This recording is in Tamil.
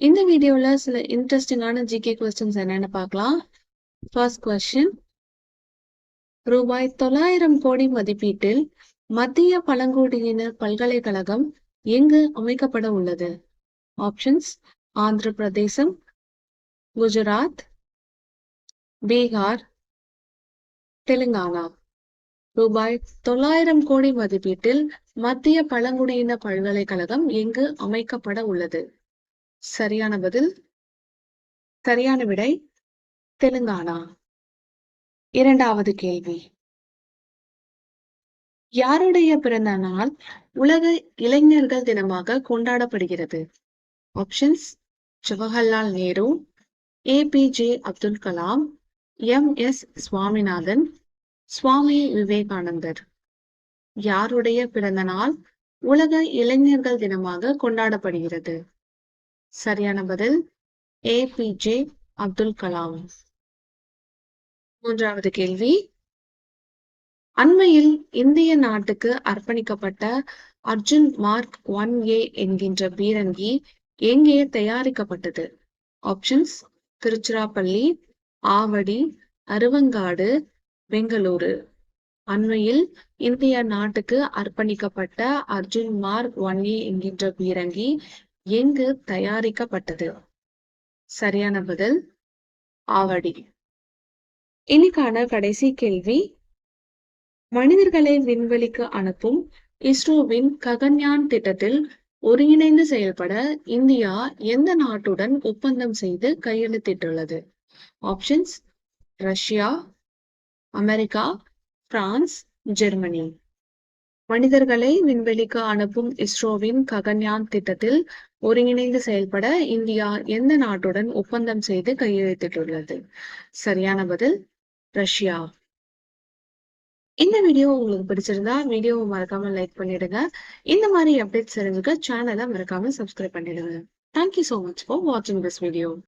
இந்த வீடியோல சில இன்ட்ரெஸ்டிங்கான ஜிகே கொஸ்டின்ஸ் என்னன்னு பார்க்கலாம். ஃபர்ஸ்ட் கொஸ்டின் ரூபாய் தொள்ளாயிரம் கோடி மதிப்பீட்டில் மத்திய பழங்குடியினர் பல்கலைக்கழகம் எங்கு அமைக்கப்பட உள்ளது? ஆப்ஷன்ஸ் ஆந்திர பிரதேசம் குஜராத் பீகார் தெலுங்கானா. ரூபாய் தொள்ளாயிரம் கோடி மதிப்பீட்டில் மத்திய பழங்குடியின பல்கலைக்கழகம் எங்கு அமைக்கப்பட உள்ளது? சரியான பதில். சரியான விடை தெலுங்கானா. இரண்டாவது கேள்வி. யாருடைய பிறந்த நாள் உலக இளைஞர்கள் தினமாக கொண்டாடப்படுகிறது? Options Jawaharlal Nehru A PJ Abdul Kalam M S Swaminathan Swami Vivekanandar. யாருடைய பிறந்த நாள் உலக இளைஞர்கள் தினமாக கொண்டாடப்படுகிறது? சரியான பதில் A P J Abdul Kalam. மூன்றாவது கேள்வி. அண்மையில் இந்திய நாட்டுக்கு அர்ப்பணிக்கப்பட்ட அர்ஜுன் மார்க் ஒன் ஏ என்கின்ற பீரங்கி எங்கே தயாரிக்கப்பட்டது? ஆப்ஷன்ஸ் திருச்சிராப்பள்ளி ஆவடி அருவங்காடு பெங்களூரு. அண்மையில் இந்திய நாட்டுக்கு அர்ப்பணிக்கப்பட்ட அர்ஜுன் மார்க் ஒன் ஏ என்கின்ற பீரங்கி எங்கு தயாரிக்கப்பட்டது? சரியான பதில் ஆவடி. இன்னைக்கான கடைசி கேள்வி மனிதர்களை விண்வெளிக்கு அனுப்பும் இஸ்ரோவின் ககன்யான் திட்டத்தில் ஒருங்கிணைந்து செயல்பட இந்தியா எந்த நாட்டுடன் ஒப்பந்தம் செய்து கையெழுத்திட்டுள்ளது? Options Russia America France Germany. மனிதர்களை விண்வெளிக்கு அனுப்பும் இஸ்ரோவின் ககன்யான் திட்டத்தில் ஒருங்கிணைந்து செயல்பட இந்தியா எந்த நாட்டுடன் ஒப்பந்தம் செய்து கையெழுத்திட்டுள்ளது? சரியான பதில் ரஷ்யா. இந்த வீடியோ உங்களுக்கு பிடிச்சிருந்தா வீடியோவை மறக்காம லைக் பண்ணிடுங்க. இந்த மாதிரி அப்டேட்ஸ் தெரிஞ்சுக்க சேனலை மறக்காம சப்ஸ்கிரைப் பண்ணிடுங்க. Thank you so much for வாட்சிங் திஸ் வீடியோ